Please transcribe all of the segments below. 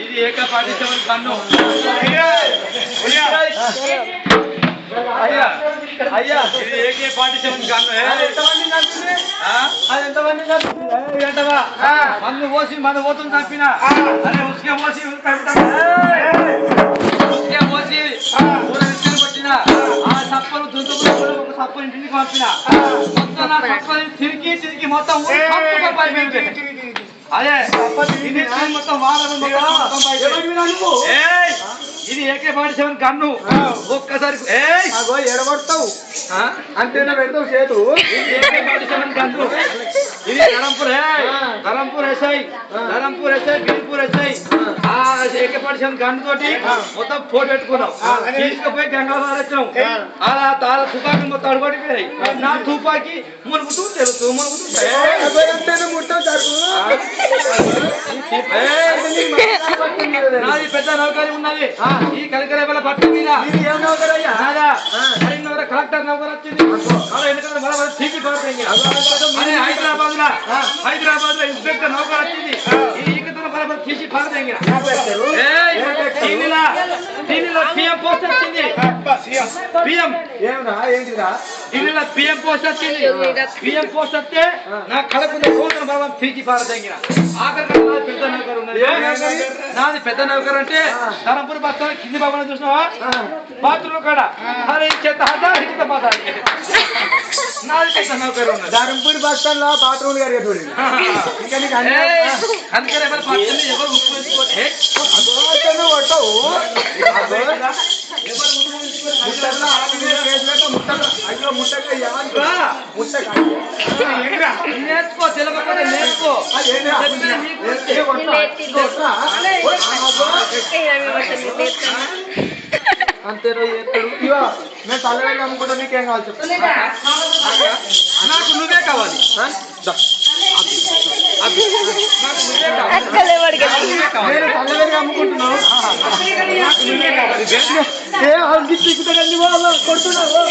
ఇది ఏకపాటి శివుని కన్ను అయ్యా అయ్యా ఇది ఏకే పాటి శివుని కన్ను ఎంతమంది ఆ? ఏంటవా? మందు పోసి మందు పోతుంది తప్పిన అరే ఉసుకే పోసి ఉసుకే పోసి ఊర విత్తనం కొట్టిన ఆ సప్పలు దుంతులు ఒక సప్పలు ఇంటికి పంపిన మొత్తం నా సప్పలు తిరిగి తిరిగి మొత్తం ఊరు అదే. ఇది. ఏయ్! ఇది ఏకే పాటి సెవెన్ కన్ను. ఒక్కసారి ఎడగొడతావు? అంతేనా పెడతావు చేతు ఏకే పాటి సెవెన్ కన్ను. ఇది Dharampur! Dharampur SI Dharampur SI Giripur SI ఆ ఏకే కన్ను తోటి మొత్తం ఫోటో పెట్టుకున్నాం తీసుకుపోయి గంగాధర వచ్చాం అలా తాళ తుపాకి మొత్తం అడగొట్టిపోయాయి నా తుపాకి మునుగుతూ తెలుసు మునుగుతూ నాది పెద్ద నౌకరి ఉన్నది ఈ కలికరే వల్ల పట్టు మీద ఏం నౌకరయ్యా నాదా కరీంనగర్ కలెక్టర్ నౌకర్ వచ్చింది తీపి పడుతుంది అదే హైదరాబాద్ లో హైదరాబాద్లో ఇన్స్పెక్టర్ నౌకర్ వచ్చింది. ఈ ఈకతో బరాబర్ తీసి పారదెంగిన దీనిలో దీనిలో పిఎం పోస్ట్ వచ్చింది. పిఎం ఏమరా ఏంటిరా పిఎం పోస్ట్ వచ్చింది పిఎం పోస్ట్ వస్తే నా కోతను బరాబర్ తీసి పారదెంగిన ఆఖరి నాది పెద్ద నౌకర్ ఉన్నది నాది పెద్ద నౌకర్ అంటే ధరంపూర్ బస్ స్టాండ్ కింది బాబు చూసినావా బాత్రూమ్ కాడ అరే హజార్ మాట్లాడి నాది పెద్ద నౌకర్ ఉన్నది లో బాత్రూమ్ గారు అందుకని ఎవరు ఉప్పు కొట్టవు ఎవరు నేర్చుకో తెలవకుండా నేర్చుకో. ఇవో మేము తల్లగా అమ్ముకుంటా నీకేం కావాలి చెప్పు. నాకు నువ్వే కావాలి. నాకు నువ్వే కావాలి. నేను తల్లగా అమ్ముకుంటున్నావు ఏ అవును చిక్కుతాడండి వాళ్ళు కొడుతున్నావు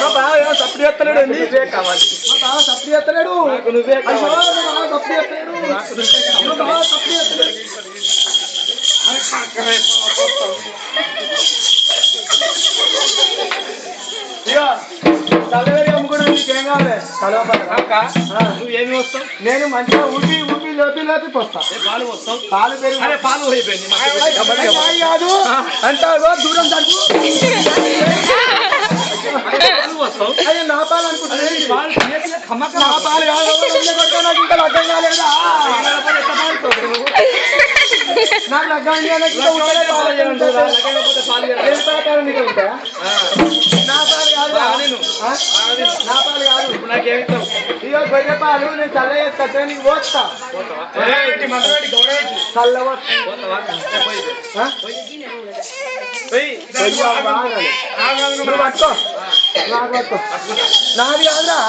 మా బావ ఏమో సప్లై చేస్తలేడు అండి నువ్వే కావాలి మా బావ సప్లై చేస్తలేడు నాకు నువ్వే అయ్యో కావాలి మా బావ సప్లై చేస్తలేడు మా బావ సప్లై చేస్తలేడు ఇగో తల్లగా అమ్ముకోవడానికి నీకేం కావాలి కలవపాలి కాకా, నువ్వు ఏమి వస్తావు నేను మంచిగా ఊపి ఊపి లోపి లోపి పోస్తా ఏ పాలు వస్తావు పాలు పెరుగు అరే పాలు అయిపోయింది కాదు అంటారు దూరం వస్తావు అయ్యో నా పాలు అనుకుంటున్నాను నా పాలు కాదు ఇంకా లగ్గం కాలేదా నాకు లగ్గం చేయడానికి ఇంకా ఉంటలే పాలు ఉంటాయి. ఏం పాలు నీకు ఉంటాయా నా పాలు కాదు ఆ? నా పాలు కాదు నాకేమిస్తావు ఇక గొర్రె పాలు నేను చల్ల చేస్తా నీకు పోస్తా చల్ల నాకు పట్టుకో నాది కాదురా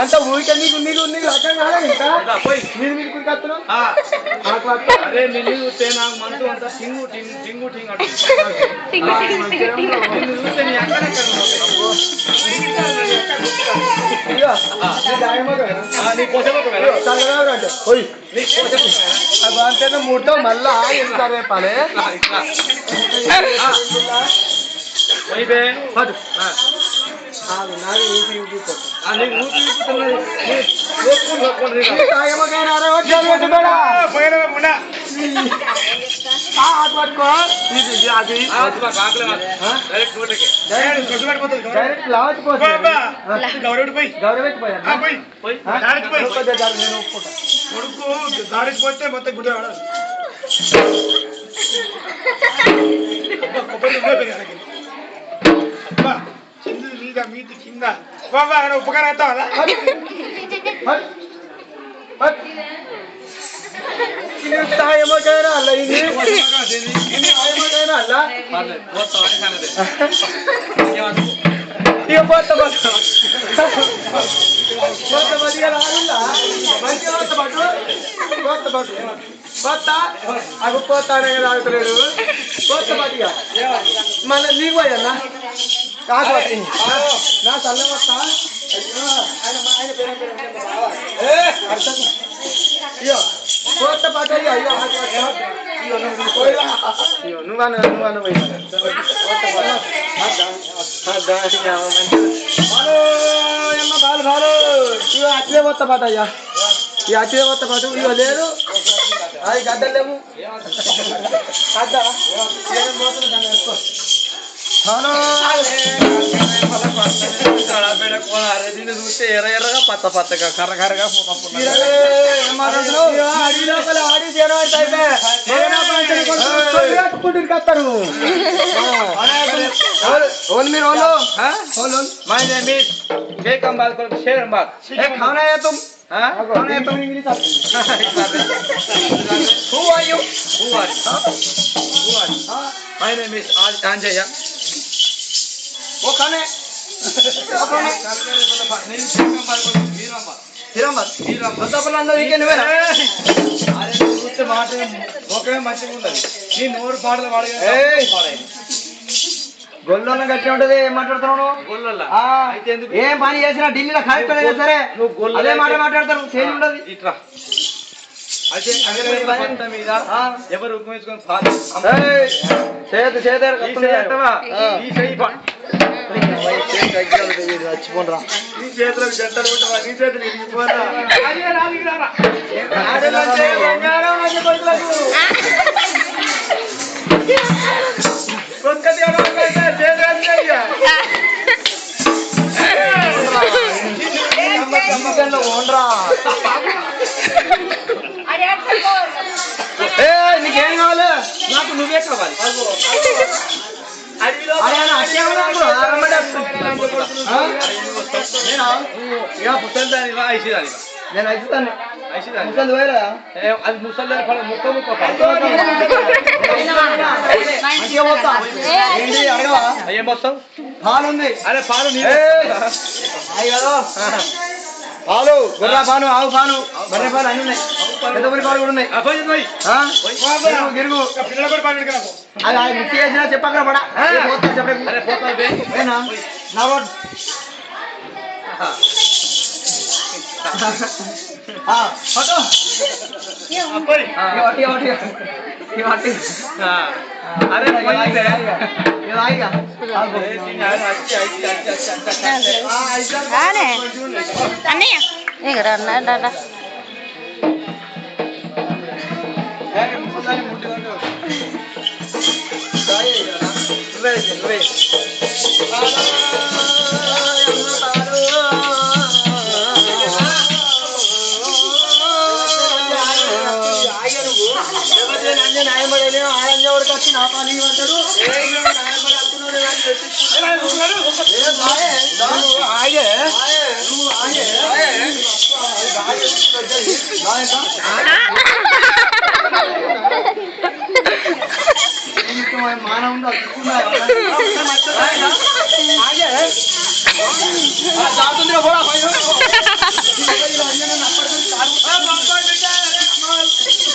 అంత ఊరికే నీకు నీకు నీకు లగ్గం కాలేదు ఇంకా మీరు మీరు కురికొస్తున్నావు నాకు పట్టుకో అరే నిన్ను చూస్తే నాకు మనసు టింగు టింగు టింగు నిన్ను చూస్తే నీ ఆ, నీ కోసం ఒక వేళ. చల్లగా అంటే ఓయ్ నీ కోసం ఒక వేళ. అది అంతేనా మూటో మళ్ళా ఎంత రేపాలే ఇట్లా, ఇట్లా. ఆ. పోయి బే. పడు. ఆ. నాది నాది ఊపి ఊపి పోతా. ఆ, నీకు ఊపి ఊపుతున్నది. నీ లోపుకొని లోపుకొని దిగు. నీ దాయమోగా అరే వచ్చాను పెట్టుకోడా ఆ, అది పట్టుకో ఇది ఇది, అది ఆ, వద్దు మాకు ఆకలి కాదు. ఆ? డైరెక్ట్ నోటికి. డైరెక్ట్ డైరెక్ట్ లావచ్చి పోతా గౌరవెట్టిపోయా పోయి. నేను ఒప్పుకుంటా కొడుకు దాడికి పోతే మొత్తం గుడ్డ వాడాలి కొబ్బరి నువ్వే పెరిగాలి చిందు మీద మీది కింద బాబా అక్కడ ఉపకారం అవుతావా హట్ హట్ హట్ ఇది సాయమకైనా అల్ల ఇది ఇది సాయమకైనా అల్ల పర్లేదు. పోతావా అని సంగతి. ఏమనుకో. ఇక పోత పోత పోత మధ్య రానుందా మంచిగా పోత పట్టు పోత పట్టు పోత అవి పోతానే రాగుతలేడు పోత పట్టుగా మళ్ళీ నీకు పోయన్నా కాదు నా చల్ల వస్తా. ఆయన ఆయన పేరు అర్థం. ఇయ్యో పాట అయ్యో అయ్యో అయ్యో నువ్వు. అయ్యో అన్న నువ్వు అన్న పోయి బాలు బాలు ఇగో అట్లే కొత్త పాట అయ్యా. ఈ అట్లే కొత్త పాట. ఇగో లేదు. అది గడ్డలు లేవు. గడ్డ. ఏం పోతుంది దీన్ని చూస్తే ఎర్ర ఎర్రగా పచ్చ పచ్చగా కర్ర కర్రగా కత్తారు మీరు బాద్ share బాద్ ఖానా Tum Huh? How many people English are Who are you? Who are you? Huh? Who are you? Huh? My name is Anjaya. ওখানে ওখানে చూస్తే మంచిగా ఉండదు నీ నోరు పాటలు పాడగా గొల్లొల్ల గట్టి ఉంటది ఏం మాట్లాడుతున్నావు గొల్లొల్ల ఏం పని చేసినా ఢిల్లీలో కార్యక్రమం సరే నువ్వు గొల్లే మాట మాట్లాడతావు సేమ్ ఉండదు. ఇట్లా ఎవరు చేత చేత చచ్చిపోనరా నీ చేతులకు జంటలు ఉంటావా? నీ చేతులు ఇరిగిపోరా? ఒక్కటి ఓన్రా. నీకేం కావాలి నాకు నువ్వే కావాలి అడవిలో అరే అన్న, అట్టే ఉన్నాను బ్రో. ఆ రమ్మడి వస్తుంది. ఆ? నేనా? అయిపోతాను ఐసిదాని ముసలి పోయరా అది ముక్క ముక్క ఏం వస్తావు పాలు ఉంది. అరే పాలు. అయ్యి. పాలు గుర్ర పాలు ఆవు పాలు బర్రె పాలు అన్ని ఉన్నాయి. పెద్ద పులి పాలు కూడా ఉన్నాయి? గిరుగు, అది అది మిక్స్ చేసినా చెప్పక్కడ పడా. చెప్పలేదు అరే పోతావు బే ఏనా నా వాడు ఆ, పట్టు. పోయి ఇక పట్టు, ఇక పట్టు, ఇక. ఇక పట్టు. ఆ. అరే ఇక పోయి ఆగు, బే. ఇక ఆగు, ఇక ఆగు, ఇక. ఆగు. ఏ తిని ఆగు, అచ్చి, అచ్చి,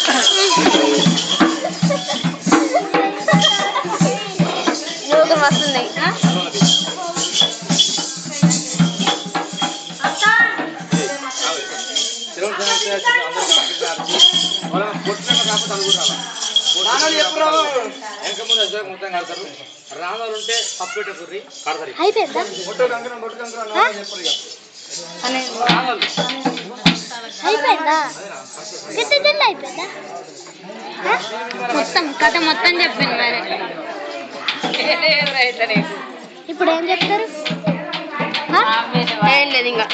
అచ్చి, అచ్చి, అచ్చి, అచ్చి. వస్తున్నాయి ఆ? రానాలు ఉంటే కుర్రి కడతారు అయిపోయిందా? అయిపోయిందా? అయిపోయిందా మొత్తం కథ మొత్తం చెప్పింది మరి. ఇప్పుడు ఏం చెప్తారు? ఏం లేదు ఇంకా